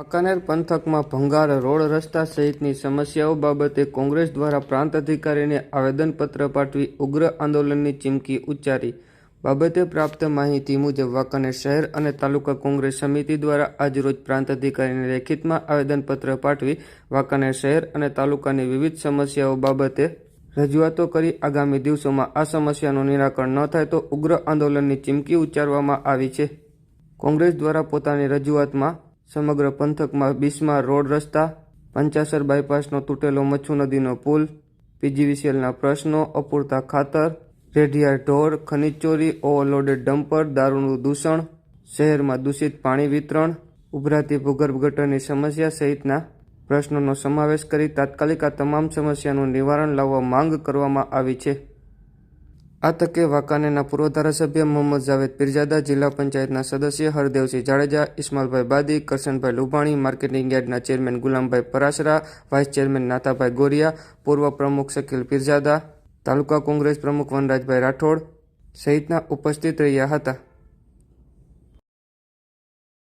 વાંકાનેર પંથકમાં ભંગાર રોડ રસ્તા સહિતની સમસ્યાઓ બાબતે કોંગ્રેસ દ્વારા પ્રાંત અધિકારીને આવેદનપત્ર પાઠવી ઉગ્ર આંદોલનની ચીમકી ઉચ્ચારી. બાબતે પ્રાપ્ત માહિતી મુજબ વાંકાનેર શહેર અને તાલુકા કોંગ્રેસ સમિતિ દ્વારા આજરોજ પ્રાંત અધિકારીને લેખિતમાં આવેદનપત્ર પાઠવી વાંકાનેર શહેર અને તાલુકાની વિવિધ સમસ્યાઓ બાબતે રજૂઆતો કરી આગામી દિવસોમાં આ સમસ્યાનું નિરાકરણ ન થાય તો ઉગ્ર આંદોલનની ચીમકી ઉચ્ચારવામાં આવી છે. કોંગ્રેસ દ્વારા પોતાની રજૂઆતમાં સમગ્ર પંથકમાં બિસ્માર રોડ રસ્તા, પંચાસર બાયપાસનો તૂટેલો મચ્છુ નદીનો પુલ પીજીવીસીએલના પ્રશ્નો, અપૂરતા ખાતર, રેઢિયાર ઢોર, ખનીજ ચોરી, ઓવરલોડેડ ડમ્પર, દારૂનું દૂષણ, શહેરમાં દૂષિત પાણી વિતરણ, ઉભરાતી ભૂગર્ભ ગટરની સમસ્યા સહિતના પ્રશ્નોનો સમાવેશ કરી તાત્કાલિક આ તમામ સમસ્યાનું નિવારણ લાવવા માંગ કરવામાં આવી છે. આ તકે વાંકાનેરના પૂર્વ ધારાસભ્ય મોહમ્મદ જાવેદ પીરજાદા, જિલ્લા પંચાયતના સદસ્ય હરદેવસિંહ જાડેજા, ઇસ્માલભાઈ બાદી, કરશનભાઈ લુભાણી, માર્કેટિંગ યાર્ડના chairman Gulambhai Parasara vice chairman Nathabhai Goriya, પૂર્વ પ્રમુખ શકીલ પીરજાદા, તાલુકા કોંગ્રેસ પ્રમુખ વનરાજભાઈ રાઠોડ સહિતના ઉપસ્થિત રહ્યા હતા.